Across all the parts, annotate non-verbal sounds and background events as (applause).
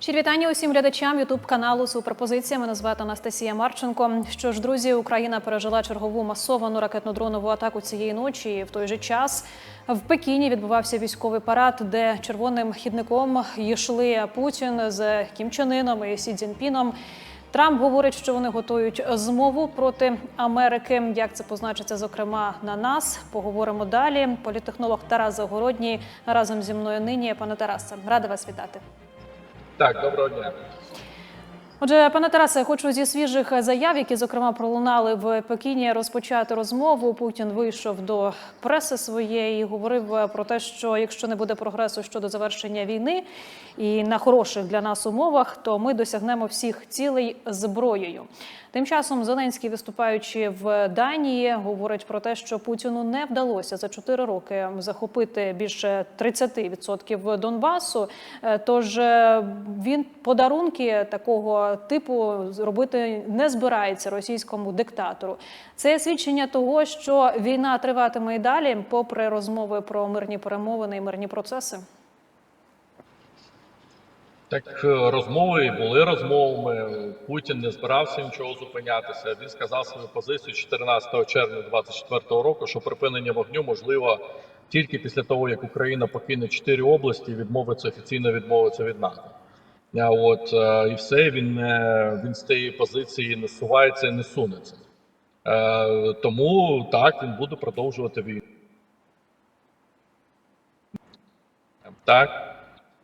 Щирі вітання усім глядачам Ютуб каналу Суперпозиція. Мене звати Анастасія Марченко. Що ж, друзі, Україна пережила чергову масовану ракетно-дронову атаку цієї ночі. І в той же час в Пекіні відбувався військовий парад, де червоним хідником йшли Путін з Кім Чен Іном і Сі Цзіньпіном. Трамп говорить, що вони готують змову проти Америки. Як це позначиться, зокрема, на нас? Поговоримо далі. Політехнолог Тарас Загородній разом зі мною нині. Пане Тарасе, рада вас вітати. Так, доброго дня. Отже, пане Тарасе, хочу зі свіжих заяв, які зокрема пролунали в Пекіні, розпочати розмову. Путін вийшов до преси своєї, і говорив про те, що якщо не буде прогресу щодо завершення війни і на хороших для нас умовах, то ми досягнемо всіх цілей зброєю. Тим часом Зеленський, виступаючи в Данії, говорить про те, що Путіну не вдалося за 4 роки захопити більше 30% Донбасу. Е, Тож е, він подарунки такого типу робити не збирається російському диктатору. Це свідчення того, що війна триватиме і далі, попри розмови про мирні перемовини і мирні процеси. Так е, розмови були розмовами. Путін не збирався нічого зупинятися. Він сказав свою позицію 14 червня 2024 року, що припинення вогню можливо тільки після того, як Україна покине чотири області і відмовиться офіційно відмовиться від НАТО. А от е, і все він не він з тієї позиції не сувається не сунеться. Е, Тому так він буде продовжувати війну. Так.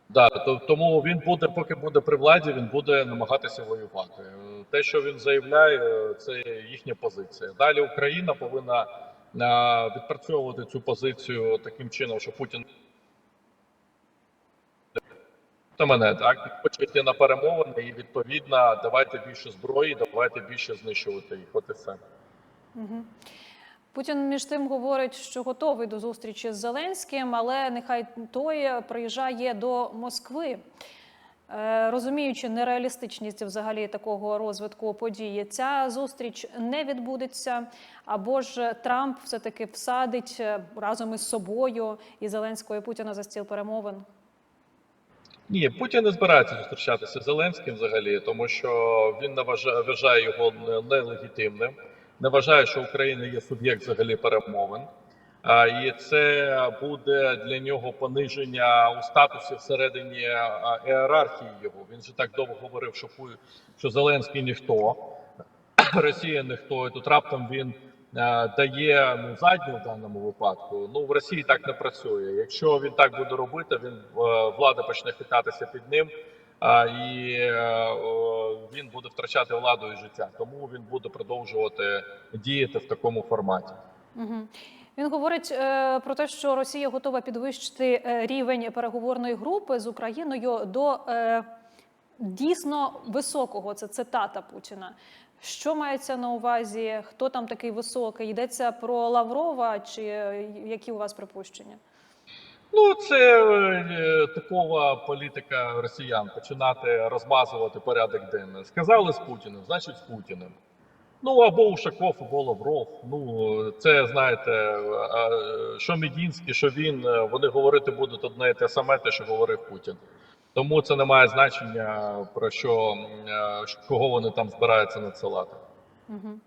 Да, то, тому він буде, поки буде при владі, він буде намагатися воювати. Е, Те, що він заявляє, це їхня позиція. Далі Україна повинна е, відпрацьовувати цю позицію таким чином, що Путін та мене так хоче йти на перемовини, і відповідно давайте більше зброї, давайте більше знищувати їх. От і все. Угу. Путін між тим говорить, що готовий до зустрічі з Зеленським, але нехай той приїжджає до Москви. Е, Розуміючи нереалістичність взагалі такого розвитку події, ця зустріч не відбудеться, або ж Трамп все таки всадить е, разом із собою і Зеленського і Путіна за стіл перемовин. Ні, Путін не збирається зустрічатися з Зеленським взагалі, тому що він вважає, його не- нелегітимним, не вважає, що Україна є суб'єкт взагалі перемовин. А, і це буде для нього пониження у статусі всередині ієрархії його. Він же так довго говорив, що що Зеленський ніхто, (clears throat) Росія ніхто. І тут раптом він дає ну задню в даному випадку. Ну в Росії так не працює. Якщо він так буде робити, він е, влада почне хитатися під ним. А, і е, він буде втрачати владу і життя, тому він буде продовжувати діяти в такому форматі. Угу. Він говорить е, про те, що Росія готова підвищити е, рівень переговорної групи з Україною до е, дійсно високого. Це цитата Путіна. Що мається на увазі? Хто там такий високий? Йдеться про Лаврова, чи е, які у вас припущення? Ну, це е, типова політика росіян починати розмазувати порядок денний. Сказали з Путіним, значить з Путіним. Ну або Ушаков, або Лавров. Ну це знаєте, що Медінський, що він, е, вони говорити будуть одне і те саме, те, що говорив Путін. Тому це не має значення про що е, кого вони там збираються надсилати. Угу.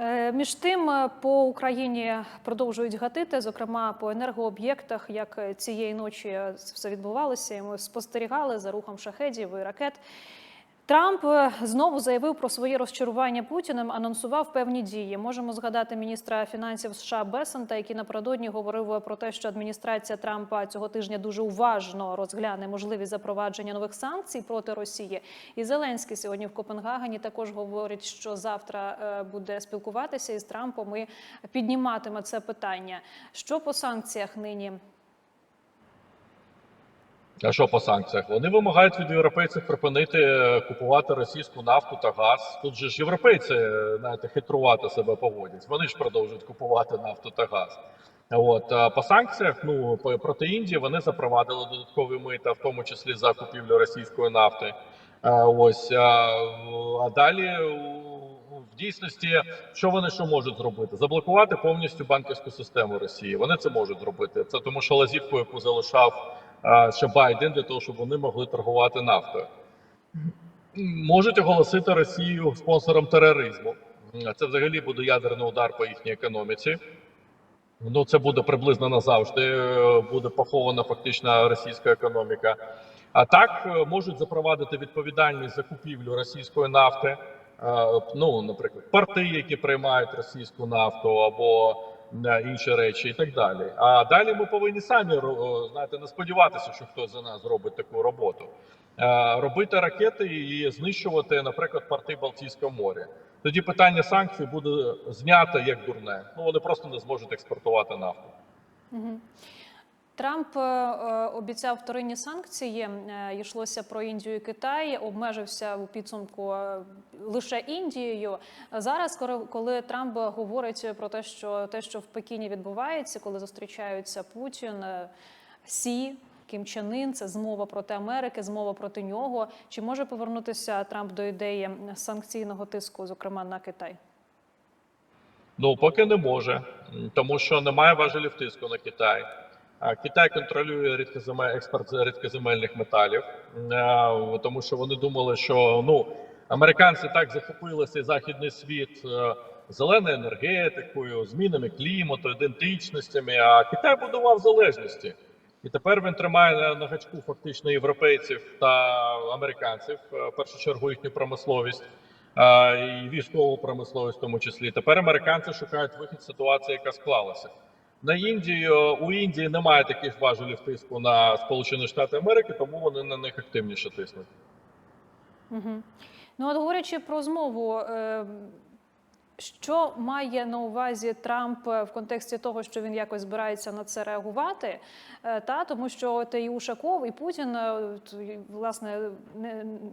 Е, Між тим, е, по Україні продовжують гатити, зокрема по енергооб'єктах, як е, цієї ночі все відбувалося. і Ми спостерігали за рухом шахедів і ракет. Трамп е, знову заявив про своє розчарування Путіним, анонсував певні дії. Можемо згадати міністра фінансів США Бесента, який напередодні говорив про те, що адміністрація Трампа цього тижня дуже уважно розгляне можливість запровадження нових санкцій проти Росії. І Зеленський сьогодні в Копенгагені також говорить, що завтра е, буде спілкуватися із Трампом і підніматиме це питання. Що по санкціях нині? А що по санкціях? Вони вимагають від європейців припинити е, купувати російську нафту та газ. Тут же ж європейці е, знаєте, хитрувати себе поводять. Вони ж продовжують купувати нафту та газ. От а по санкціях, ну проти Індії вони запровадили додаткові мита, в тому числі за купівлю російської нафти. Ось а, а далі в дійсності, що вони що можуть зробити? Заблокувати повністю банківську систему Росії. Вони це можуть зробити. Це тому, що лазівку, яку залишав ще Байден для того, щоб вони могли торгувати нафтою. Можуть оголосити Росію спонсором тероризму. Це взагалі буде ядерний удар по їхній економіці. Ну, це буде приблизно назавжди. е, Буде похована фактично російська економіка. А так е, можуть запровадити відповідальність за купівлю російської нафти. Е, Ну, наприклад, порти, які приймають російську нафту, або інші речі, і так далі. А далі ми повинні самі знаєте, не сподіватися, що хтось за нас зробить таку роботу. Робити ракети і знищувати, наприклад, порти Балтійського моря. Тоді питання санкцій буде знято як дурне. Ну вони просто не зможуть експортувати нафту. Мгм. Трамп е, е, обіцяв вторинні санкції. Е, Йшлося про Індію і Китай, обмежився у підсумку лише Індією. Зараз, коли- Трамп говорить про те, що те, що в Пекіні відбувається, коли зустрічаються Путін, Сі. Кім Чен Ін, це змова проти Америки, змова проти нього. Чи може повернутися Трамп до ідеї санкційного тиску, зокрема на Китай? Ну поки не може, тому що немає важелів тиску на Китай. Китай контролює рідкоземе- експорт рідкоземельних металів, е, тому що вони думали, що ну американці так захопилися західний світ е, зеленою енергетикою, змінами клімату, ідентичностями. А Китай будував залежності. І тепер він тримає на, на гачку фактично європейців та американців, е, в першу чергу їхню промисловість і військову промисловість в тому числі. Тепер американці шукають вихід з ситуації, яка склалася. На Індію у Індії немає таких важелів тиску на Сполучені Штати Америки, тому вони на них активніше тиснуть. Угу. Ну, от говорячи про змову, е, що має на увазі Трамп в контексті того, що він якось збирається на це реагувати? Е, Та тому, що от і Ушаков, і Путін е, власне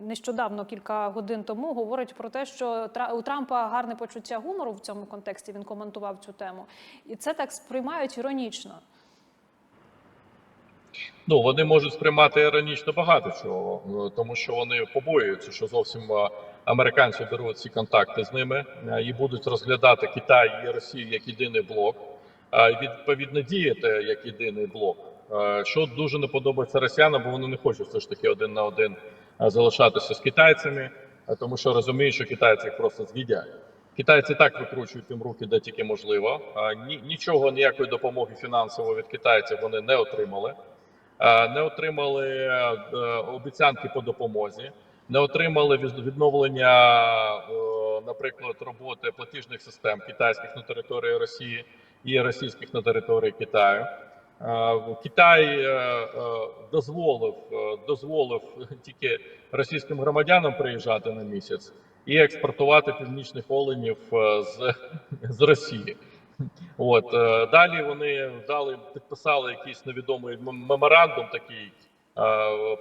нещодавно, кілька годин тому, говорить про те, що у Трампа гарне почуття гумору в цьому контексті. Він коментував цю тему, і це так сприймають іронічно. Ну вони можуть сприймати іронічно багато чого, е, тому що вони побоюються, що зовсім е, американці беруть ці контакти з ними е, і будуть розглядати Китай і Росію як єдиний блок, а відповідно діяти як єдиний блок. Е, Що дуже не подобається росіянам, бо вони не хочуть все ж таки один на один е, залишатися з китайцями, тому що розуміють, що китайці їх просто з'їдять. Китайці так викручують їм руки, де тільки можливо. Ні- Нічого, ніякої допомоги фінансової від китайців вони не отримали. Не отримали обіцянки по допомозі, не отримали від- відновлення, е, наприклад, роботи платіжних систем китайських на території Росії і російських на території Китаю. Е, Китай е, дозволив, дозволив (laughs) тільки російським громадянам приїжджати на місяць і експортувати північних оленів з, (laughs) з Росії. От далі вони дали підписали якийсь невідомий меморандум, такий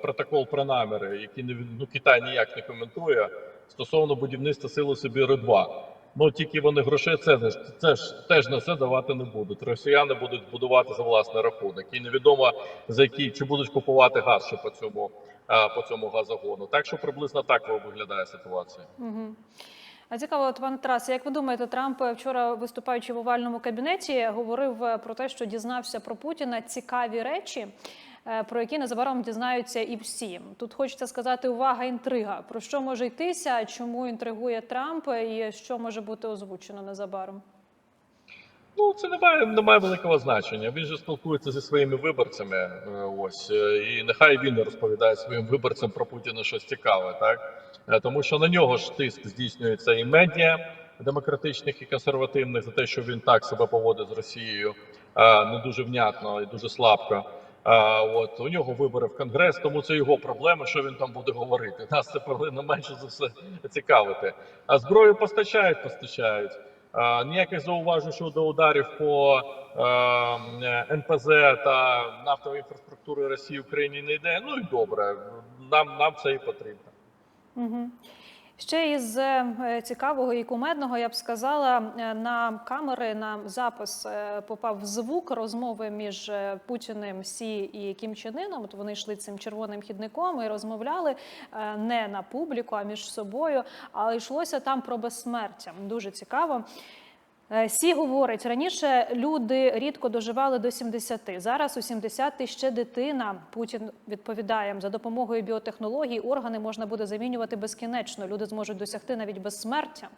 протокол про наміри, який не ну, Китай ніяк не коментує стосовно будівництва сили Сибіру 2 Ну тільки вони грошей це, це ж теж на це давати не будуть. Росіяни будуть будувати за власний рахунок. І невідомо за який чи будуть купувати газ ще по цьому е, по цьому газогону. Так що приблизно так виглядає ситуація. Угу. А цікаво, от пане Тарасе, як ви думаєте, Трамп е, вчора, виступаючи в овальному кабінеті, говорив е, про те, що дізнався про Путіна цікаві речі, е, про які незабаром дізнаються і всі. Тут хочеться сказати увага, інтрига. Про що може йтися, чому інтригує Трамп і що може бути озвучено незабаром? Ну, це не має, не має великого значення. Він же спілкується зі своїми виборцями. е, Ось е, і нехай він розповідає своїм виборцям про Путіна щось цікаве, так Е, тому що на нього ж тиск здійснюється і медіа демократичних і консервативних за те, що він так себе поводить з Росією е, не дуже внятно і дуже слабко. А от у нього вибори в конгрес, тому це його проблема, що він там буде говорити. Нас це повинно менше за все цікавити. А зброю постачають, постачають. А, ніяких зауважень щодо ударів по е, НПЗ та нафтової інфраструктури Росії в Україні не йде. Ну і добре, нам, нам це і потрібно. Угу. Ще із е, цікавого і кумедного, я б сказала, е, на камери на запис е, попав звук розмови між Путіним Сі і Кім Чен Іном. От вони йшли цим червоним хідником і розмовляли не на публіку, а між собою. Але йшлося там про безсмертя. Дуже цікаво. Е, Сі говорить, раніше люди рідко доживали до 70. Зараз у 70 ще дитина. Путін відповідає, за допомогою біотехнологій органи можна буде замінювати безкінечно. Люди зможуть досягти навіть безсмертя.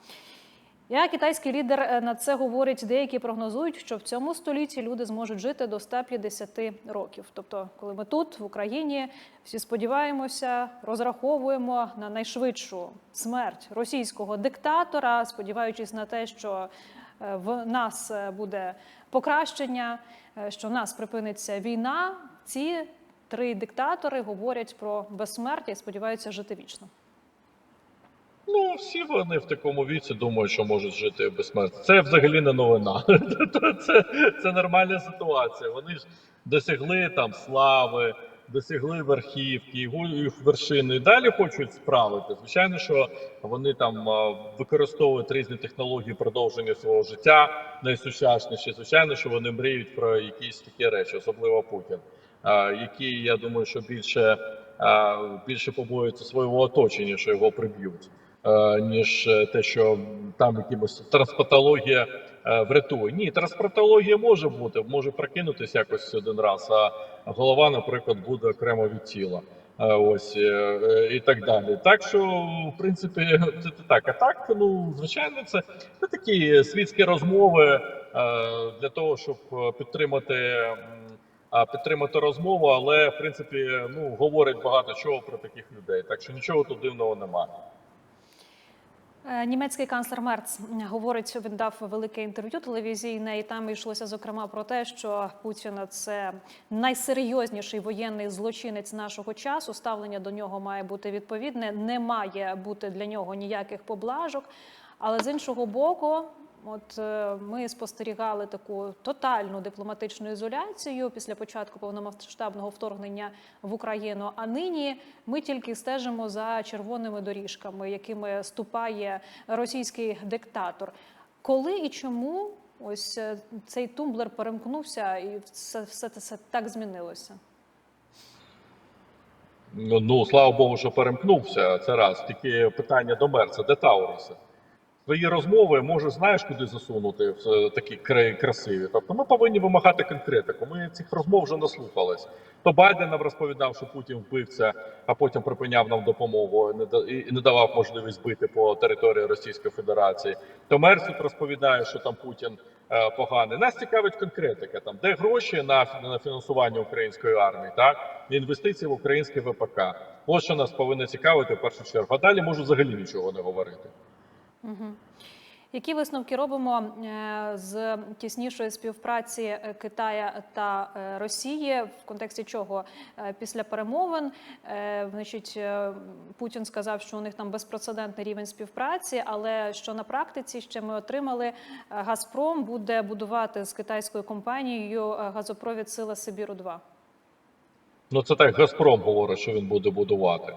Я китайський лідер е, на це говорить. Деякі прогнозують, що в цьому столітті люди зможуть жити до 150 років. Тобто, коли ми тут, в Україні, всі сподіваємося, розраховуємо на найшвидшу смерть російського диктатора, сподіваючись на те, що в нас е, буде покращення, е, що в нас припиниться війна. Ці три диктатори говорять про безсмертя і сподіваються жити вічно. Ну, всі вони в такому віці думають, що можуть жити безсмертно. Це взагалі не новина. (laughs) Це, це нормальна ситуація. Вони ж досягли там слави, досягли верхівки, вершини. І далі хочуть справити. Звичайно, що вони там використовують різні технології продовження свого життя найсучасніші. Звичайно, що вони мріють про якісь такі речі, особливо Путін, які я думаю, що більше, більше побоюються свого оточення, що його приб'ють ніж е, те, що там якимось транспатологія е, врятує. Ні, транспатологія може бути, може прокинутися якось один раз, а голова, наприклад, буде окремо від тіла. Е, Ось е, е, і так далі. Так що, в принципі, (laughs) це так. А так, ну звичайно, це, це такі світські розмови е, для того, щоб е, підтримати. Підтримати розмову, але в принципі ну говорять багато чого про таких людей. Так що нічого тут дивного немає. Е, Німецький канцлер Мерц говорить, він дав велике інтерв'ю телевізійне, і там йшлося зокрема про те, що Путін це найсерйозніший воєнний злочинець нашого часу. Ставлення до нього має бути відповідне, не має бути для нього ніяких поблажок. Але з іншого боку, от е, ми спостерігали таку тотальну дипломатичну ізоляцію після початку повномасштабного вторгнення в Україну. А нині ми тільки стежимо за червоними доріжками, якими ступає російський диктатор. Коли і чому ось е, цей тумблер перемкнувся, і все, все це так змінилося? Ну, ну, слава Богу, що перемкнувся. Це раз. Тільки питання до Мерца, де Тауруси? Свої розмови може знаєш, куди засунути в е, такі кра- красиві. Тобто ми повинні вимагати конкретику. Ми цих розмов вже наслухались. То Байден нам розповідав, що Путін вбивця, а потім припиняв нам допомогу і не давав можливість бити по території Російської Федерації. То Мерц тут розповідає, що там Путін е, поганий. Нас цікавить конкретика. Там де гроші на, на фінансування української армії, так інвестиції в українське ВПК. Ось що нас повинно цікавити в першу чергу. А далі можу взагалі нічого не говорити. Угу. Які висновки робимо е, з тіснішої співпраці е, Китая та е, Росії в контексті чого після перемовин значить, Путін сказав, що у них там безпрецедентний рівень співпраці, але що на практиці ще ми отримали, Газпром буде будувати з китайською компанією газопровід Сила Сибіру 2 Ну це так Газпром говорить, що він буде будувати.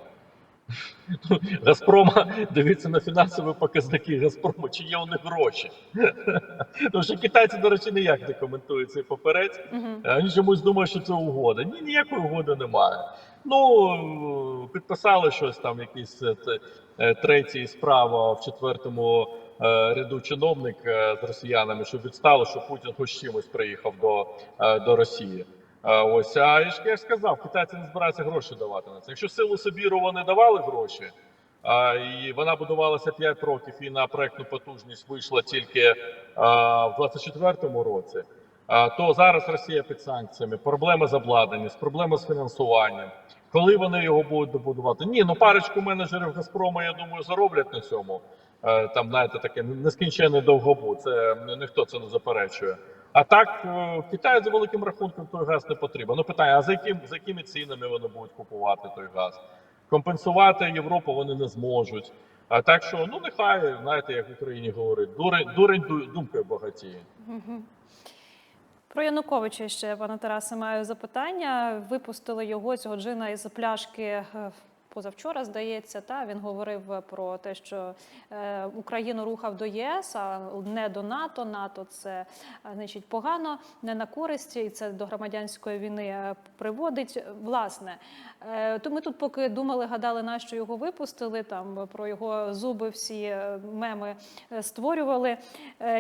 Газпрома, дивіться на фінансові показники Газпрому, чи є у них гроші. Тому що китайці, до речі, ніяк не коментують цей поперець. Угу. Вони чомусь думають, що це угода. Ні, ніякої угоди немає. Ну, підписали щось там, якийсь е, е, третій справа в четвертому е, ряду чиновник з росіянами, щоб відстало, що Путін хоч чимось приїхав до, до Росії. Ось, а я ж я ж сказав, китайці не збираються гроші давати на це. Якщо силу Сибіру вони давали гроші, а, і вона будувалася 5 років і на проектну потужність вийшла тільки а, в 24-му році. А, то зараз Росія під санкціями, проблеми з обладнанням, проблеми з фінансуванням. Коли вони його будуть добудувати? Ні, ну парочку менеджерів Газпрому, я думаю, зароблять на цьому. Е, Там, знаєте, таке нескінченний довгобуд. Це ніхто це не заперечує. А так е, Китаю за великим рахунком той газ не потрібен. Ну питання: а за яким за якими цінами вони будуть купувати той газ? Компенсувати Європу вони не зможуть. А так що, ну нехай, знаєте, як в Україні говорять, дурень, дурень ду- думкою багатіє. Про Януковича ще, пане Тарасе, маю запитання. Випустили його цього джина із пляшки е, позавчора, здається, та він говорив про те, що е, Україну рухав до єС, а не до НАТО. НАТО це е, значить погано, не на користь, і це до громадянської війни е, приводить. Власне, то ми тут поки думали, гадали, на що його випустили. Там про його зуби всі меми створювали.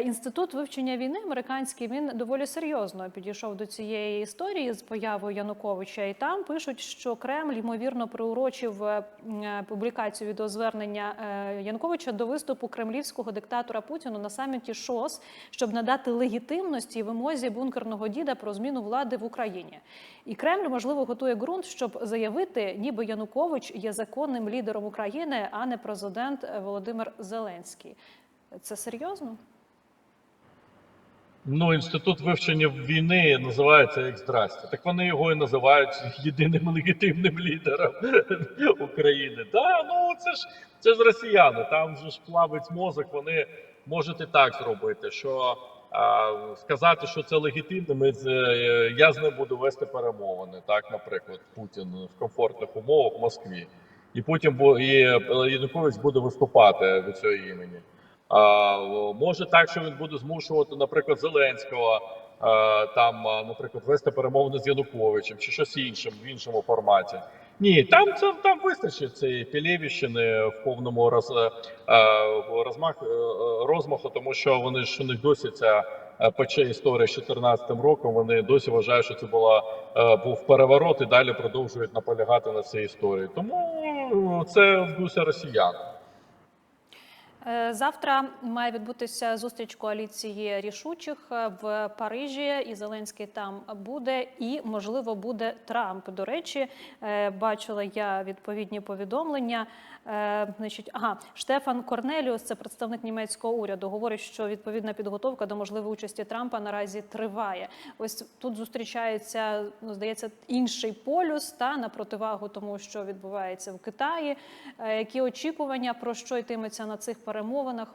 Інститут вивчення війни американський він доволі серйозно підійшов до цієї історії з появою Януковича. І там пишуть, що Кремль ймовірно приурочив м, е, публікацію відеозвернення е, Януковича до виступу кремлівського диктатора Путіну на саміті ШОС, щоб надати легітимності вимозі бункерного діда про зміну влади в Україні. І Кремль можливо готує ґрунт, щоб заявити, ніби Янукович є законним лідером України, а не президент е, Володимир Зеленський. Це серйозно? Ну, інститут вивчення війни називається як здрасте. Так вони його і називають (laughs) єдиним легітимним лідером (laughs) України. Да, ну це ж це ж росіяни. Там же ж плавить мозок. Вони можуть і так зробити. Що а, сказати, що це легітимно, ми з- я з ним буду вести перемовини. Так, наприклад, Путін в комфортних умовах в Москві, і потім і е, Янукович буде виступати від цього імені. Може так, що він буде змушувати, наприклад, Зеленського там, наприклад, вести перемовини з Януковичем чи щось іншим в іншому форматі. Ні, там це там вистачить цієї Пілєвіщини в повному роз, е, е, розмах, е, е, розмаху, тому що вони ж у них досі ця е, пече історія з 14 роком. Вони досі вважають, що це була е, був переворот і далі продовжують наполягати на цій історії. Тому це здуся росіян. Е, Завтра має відбутися зустріч коаліції рішучих е, в Парижі, і Зеленський там буде, і можливо буде Трамп. До речі, е, бачила я відповідні повідомлення. Е, Значить, ага, Штефан Корнеліус, це представник німецького уряду, говорить, що відповідна підготовка до можливої участі Трампа наразі триває. Ось тут зустрічається, ну здається, інший полюс та на противагу тому, що відбувається в Китаї. Е, Які очікування про що йтиметься на цих перемовинах?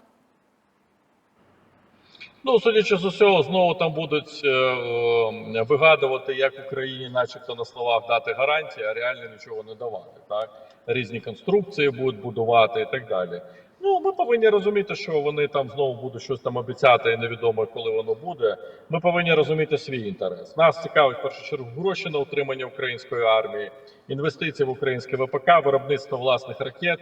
Ну, судячи з усього, знову там будуть е, е, вигадувати, як Україні, начебто на словах дати гарантії, а реально нічого не давати. Так різні конструкції будуть будувати і так далі. Ну, ми повинні розуміти, що вони там знову будуть щось там обіцяти, і невідомо коли воно буде. Ми повинні розуміти свій інтерес. Нас цікавить в першу чергу гроші на утримання української армії, інвестиції в українське ВПК, виробництво власних ракет,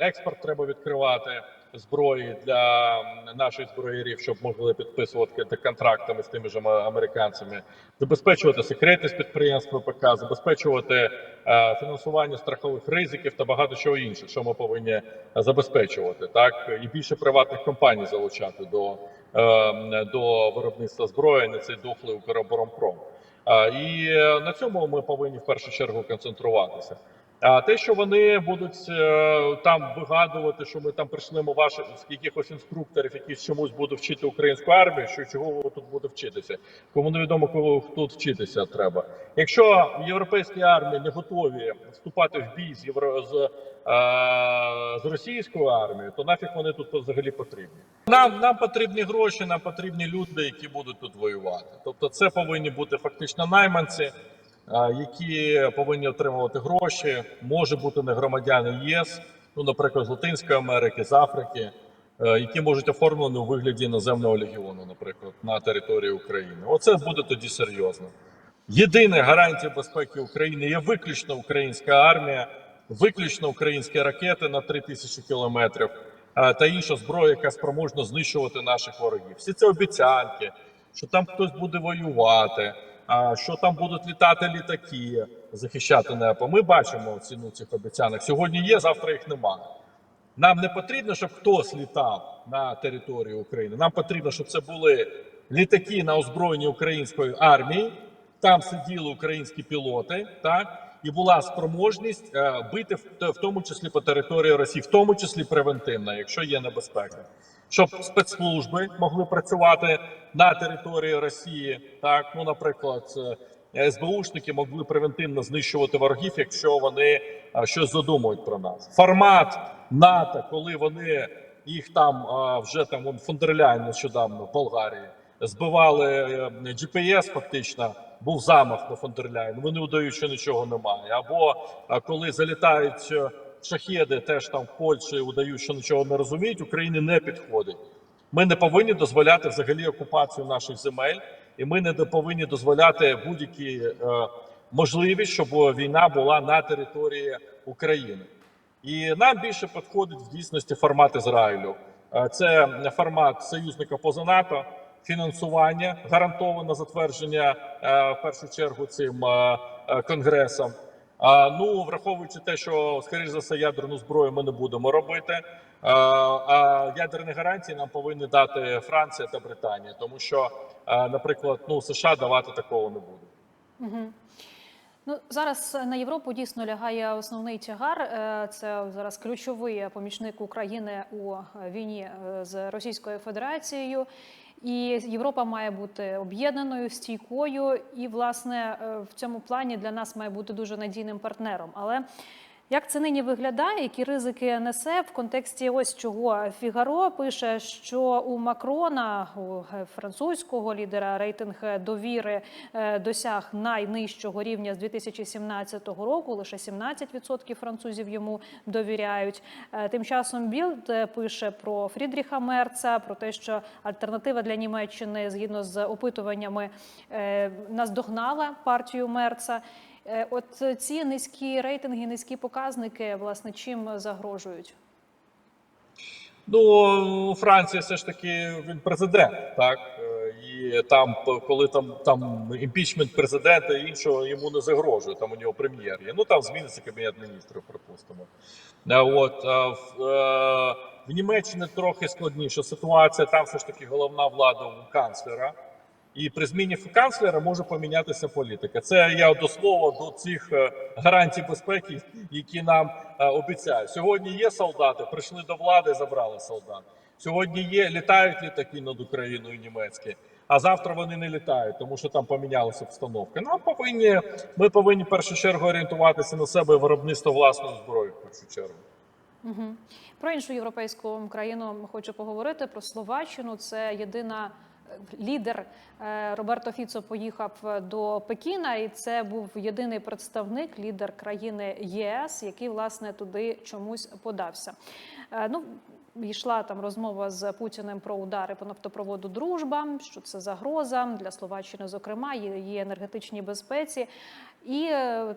експорт треба відкривати зброї для наших зброярів, щоб могли підписувати контрактами з тими ж американцями, забезпечувати секретність підприємств ВПК, забезпечувати е, фінансування страхових ризиків та багато чого іншого, що ми повинні забезпечувати, так і більше приватних компаній залучати до, е, до виробництва зброї на цей дохлий Укроборонпром. А, І е, на цьому ми повинні в першу чергу концентруватися. А те, що вони будуть е, там вигадувати, що ми там прийшлемо ваших якихось інструкторів, які чомусь будуть вчити українську армію, що чого ви тут буде вчитися, кому невідомо кого тут вчитися треба. Якщо європейські армії не готові вступати в бій з євро з, е, з російською армією, то нафіг вони тут взагалі потрібні. Нам нам потрібні гроші, нам потрібні люди, які будуть тут воювати. Тобто, це повинні бути фактично найманці а, які повинні отримувати гроші, може бути не громадяни ЄС, ну, наприклад, з Латинської Америки, з Африки, е, які можуть оформлені у вигляді іноземного легіону, наприклад, на території України. Оце буде тоді серйозно. Єдина гарантія безпеки України є виключно українська армія, виключно українські ракети на 3 тисячі кілометрів а, та інша зброя, яка спроможна знищувати наших ворогів. Всі це обіцянки, що там хтось буде воювати, що там будуть літати літаки, захищати небо. Ми бачимо ціну цих обіцянок. Сьогодні є, завтра їх немає. Нам не потрібно, щоб хтось літав на територію України. Нам потрібно, щоб це були літаки на озброєнні української армії. Там сиділи українські пілоти, так і була спроможність е, бити в, тому числі по території Росії, в тому числі превентивно, якщо є небезпека, щоб спецслужби могли працювати на території Росії. Так, ну наприклад, е, СБУшники могли превентивно знищувати ворогів, якщо вони е, щось задумують про нас. Формат НАТО, коли вони їх там е, вже там вон фон дер Ляйн нещодавно в Болгарії збивали GPS фактично був замах на Фондерляйн. Вони удають, що нічого немає. Або коли залітають шахеди, теж там в Польщі удають, що нічого не розуміють, Україні не підходить. Ми не повинні дозволяти взагалі окупацію наших земель, і ми не повинні дозволяти будь-які е, можливість, щоб війна була на території України. І нам більше підходить в дійсності формат Ізраїлю. Е, Це формат союзника поза НАТО, фінансування, гарантоване затвердження е, в першу чергу цим е, конгресом. Ну, враховуючи те, що скоріш за все ядерну зброю ми не будемо робити. А, ядерні гарантії нам повинні дати Франція та Британія, тому що, наприклад, ну США давати такого не буде. Угу. Ну зараз на Європу дійсно лягає основний тягар. Е, Це зараз ключовий помічник України у війні е, з Російською Федерацією. І Європа має бути об'єднаною, стійкою, і власне е, в цьому плані для нас має бути дуже надійним партнером. Але як це нині виглядає? Які ризики несе в контексті ось чого Фігаро пише, що у Макрона, у французького лідера, рейтинг довіри е, досяг найнижчого рівня з 2017 року. Лише 17% французів йому довіряють. Е, Тим часом Білд пише про Фрідріха Мерца, про те, що альтернатива для Німеччини згідно з опитуваннями е, наздогнала партію Мерца. Е, От ці низькі рейтинги, низькі показники, власне, чим загрожують? Ну, у Франції все ж таки він президент, так Е, і там, коли там там імпічмент президента і іншого йому не загрожує. Там у нього прем'єр є. Ну там зміниться кабінет міністрів, припустимо. Е, От в, в Німеччині трохи складніша ситуація. Там все ж таки головна влада у канцлера. І при зміні канцлера може помінятися політика. Це я до слова до цих е, гарантій безпеки, які нам е, обіцяють. Сьогодні є солдати, прийшли до влади, забрали солдат. Сьогодні є літають літаки над Україною німецькі, а завтра вони не літають, тому що там помінялася обстановка. Нам повинні ми повинні в першу чергу орієнтуватися на себе виробництво власної зброї. В першу чергу. Угу. Про іншу європейську країну хочу поговорити про Словаччину. Це єдина лідер е, Роберто Фіцо поїхав е, до Пекіна, і це був єдиний представник, лідер країни ЄС, який власне туди чомусь подався. Е, Ну йшла там розмова з Путіним про удари по нафтопроводу Дружба, що це загроза для Словаччини, зокрема, її енергетичній безпеці. І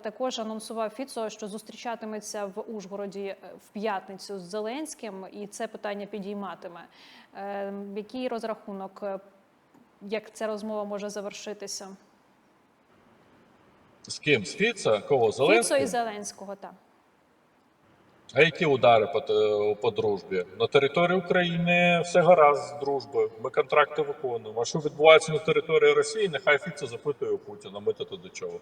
також анонсував Фіцо, що зустрічатиметься в Ужгороді в п'ятницю з Зеленським, і це питання підійматиме. Який розрахунок, як ця розмова може завершитися? З ким? З Фіца? Кого? Фіцо і Зеленського, так. А які удари по, по дружбі? На території України все гаразд з дружбою. Ми контракти виконуємо. А що відбувається на території Росії? Нехай Фіце запитує у Путіна. Ми то до чого.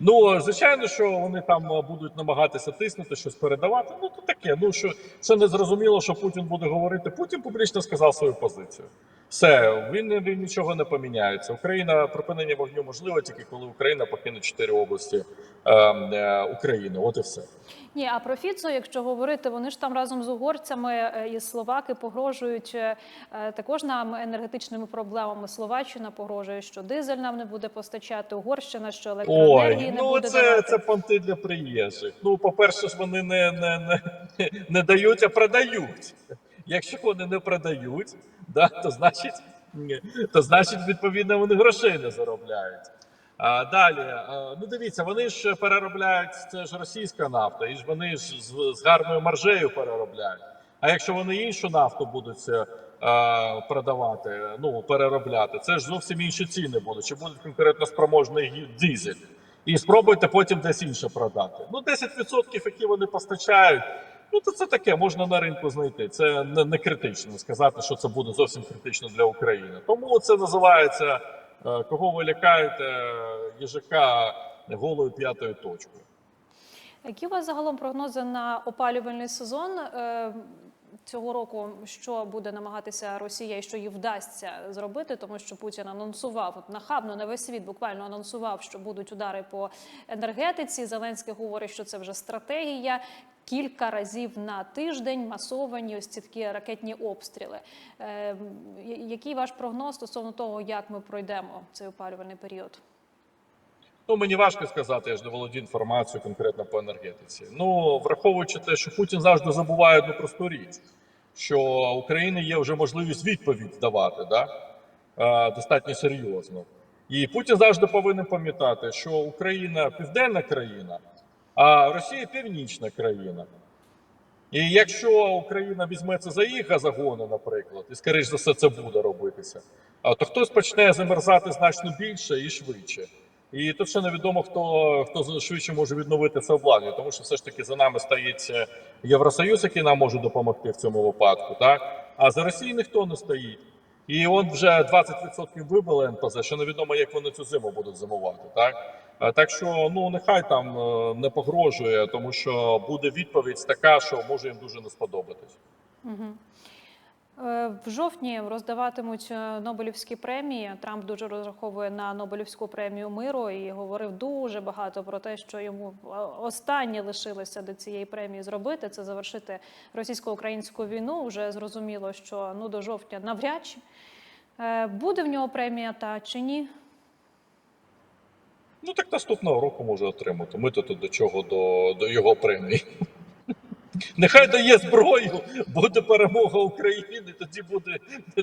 Ну звичайно, що вони там е, будуть намагатися тиснути, щось передавати. Ну то таке. Ну що це не зрозуміло, що Путін буде говорити. Путін публічно сказав свою позицію. Все, він, нічого не поміняється. Україна припинення вогню можливо тільки коли Україна покине чотири області е, е, України. От і все. Ні, а про Фіцо, якщо говорити, вони ж там разом з угорцями е, і словаки погрожують е, е, також нам енергетичними проблемами. Словаччина погрожує, що дизель нам не буде постачати, Угорщина, що електроенергії Ой, не ну буде це, давати. це понти для приїжджих. Ну, по-перше, ж вони не, не, не, не дають, а продають. Якщо вони не продають, да, то значить, то значить, відповідно, вони грошей не заробляють. А, далі, ну дивіться, вони ж переробляють, це ж російська нафта, і ж вони ж з, з гарною маржею переробляють. А якщо вони іншу нафту будуть е, продавати, ну переробляти, це ж зовсім інші ціни будуть. Чи будуть конкурентно спроможний дизель? І спробуйте потім десь інше продати. Ну, 10%, які вони постачають, ну то це таке, можна на ринку знайти. Це не, не критично сказати, що це буде зовсім критично для України. Тому це називається е, кого ви лякаєте їжака голою п'ятою точкою. Які у вас загалом прогнози на опалювальний сезон? Цього року, що буде намагатися Росія і що їй вдасться зробити, тому що Путін анонсував от нахабно на весь світ, буквально анонсував, що будуть удари по енергетиці. Зеленський говорить, що це вже стратегія. Кілька разів на тиждень масовані ось ці такі ракетні обстріли. Е, який ваш прогноз стосовно того, як ми пройдемо цей опалювальний період? Ну, мені важко сказати, я ж не володію інформацією конкретно по енергетиці. Ну, враховуючи те, що Путін завжди забуває одну просту річ, що у України є вже можливість відповідь давати, да? е, достатньо серйозно. І Путін завжди повинен пам'ятати, що Україна південна країна, а Росія північна країна. І якщо Україна візьметься за їх газогони, наприклад, і скоріш за все це буде робитися, то хтось почне замерзати значно більше і швидше. І тут ще невідомо, хто, хто швидше може відновити це обладнання, тому що все ж таки за нами стоїть е, Євросоюз, який нам може допомогти в цьому випадку. Так? А за Росією ніхто не стоїть. І от вже 20% вибили НПЗ, що невідомо, як вони цю зиму будуть зимувати. Так? Так що ну нехай там е, не погрожує, тому що буде відповідь така, що може їм дуже не сподобатись. Е, В жовтні роздаватимуть е, Нобелівські премії. Трамп дуже розраховує на Нобелівську премію миру і говорив дуже багато про те, що йому е, останнє лишилося до цієї премії зробити. Це завершити російсько-українську війну. Вже зрозуміло, що ну до жовтня навряд чи Е, буде в нього премія та чи ні. Ну так наступного року може отримати. Ми тут до чого до, до його премії. Нехай дає зброю, буде перемога України, тоді буде,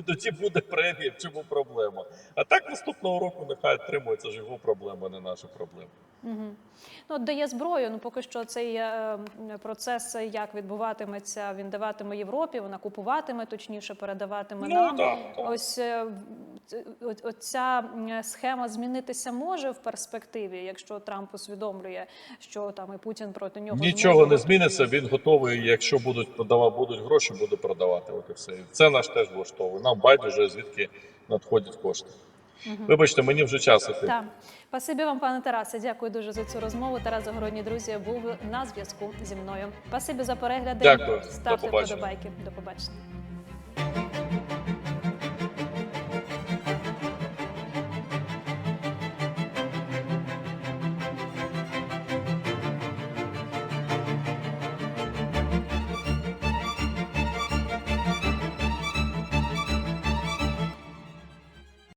тоді буде премія. В чому проблема? А так наступного року нехай отримує, це ж його проблема, не наша проблема. Угу. Ну, дає зброю. Ну поки що цей е, процес, як відбуватиметься, він даватиме Європі, вона купуватиме, точніше передаватиме Ну, нам. так, так. Ось е, оця схема змінитися може в перспективі, якщо Трамп усвідомлює, що там і Путін проти нього Нічого не зміниться. Він готовий. Якщо будуть продавати, будуть гроші, буде продавати. От і все. Це наш теж влаштовує. Нам байдуже звідки надходять кошти. Вибачте, мені вже час іти. Так. Спасибі вам, пане Тарасе. Дякую дуже за цю розмову. Тарас Загородній, друзі, був на зв'язку зі мною. Спасибі за перегляди. Дякую. До Ставте побачення. вподобайки. До побачення.